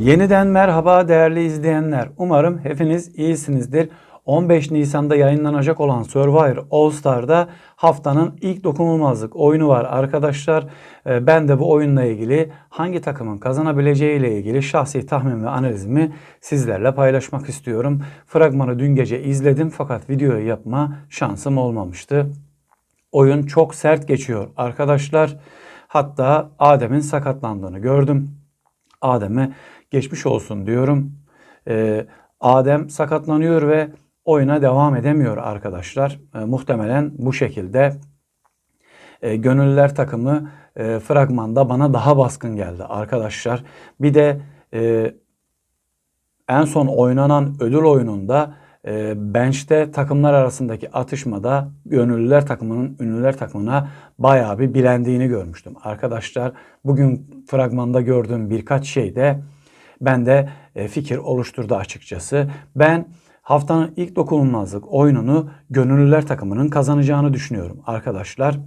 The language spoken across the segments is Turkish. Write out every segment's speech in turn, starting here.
Yeniden merhaba değerli izleyenler. Umarım hepiniz iyisinizdir. 15 Nisan'da yayınlanacak olan Survivor All Star'da haftanın ilk dokunulmazlık oyunu var arkadaşlar. Ee, Ben de bu oyunla ilgili hangi takımın kazanabileceği ile ilgili şahsi tahmin ve analizimi sizlerle paylaşmak istiyorum. Fragmanı dün gece izledim fakat videoyu yapma şansım olmamıştı. Oyun çok sert geçiyor arkadaşlar. Hatta Adem'in sakatlandığını gördüm. Adem'e geçmiş olsun diyorum. Ee, Adem sakatlanıyor ve oyuna devam edemiyor arkadaşlar. Ee, muhtemelen bu şekilde e, Gönüllüler takımı e, fragmanda bana daha baskın geldi arkadaşlar. Bir de e, en son oynanan ödül oyununda e, bench'te takımlar arasındaki atışmada gönüllüler takımının ünlüler takımına bayağı bir bilendiğini görmüştüm. Arkadaşlar bugün fragmanda gördüğüm birkaç şey de bende e, fikir oluşturdu açıkçası. Ben haftanın ilk dokunulmazlık oyununu gönüllüler takımının kazanacağını düşünüyorum arkadaşlar.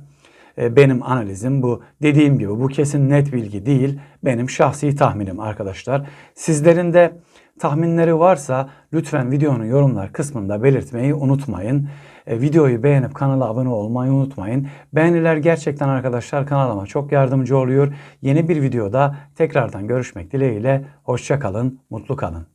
E, Benim analizim bu. Dediğim gibi bu kesin net bilgi değil. Benim şahsi tahminim arkadaşlar. Sizlerin de tahminleri varsa lütfen videonun yorumlar kısmında belirtmeyi unutmayın. E, videoyu beğenip kanala abone olmayı unutmayın. Beğeniler gerçekten arkadaşlar kanalıma çok yardımcı oluyor. Yeni bir videoda tekrardan görüşmek dileğiyle. Hoşça kalın, mutlu kalın.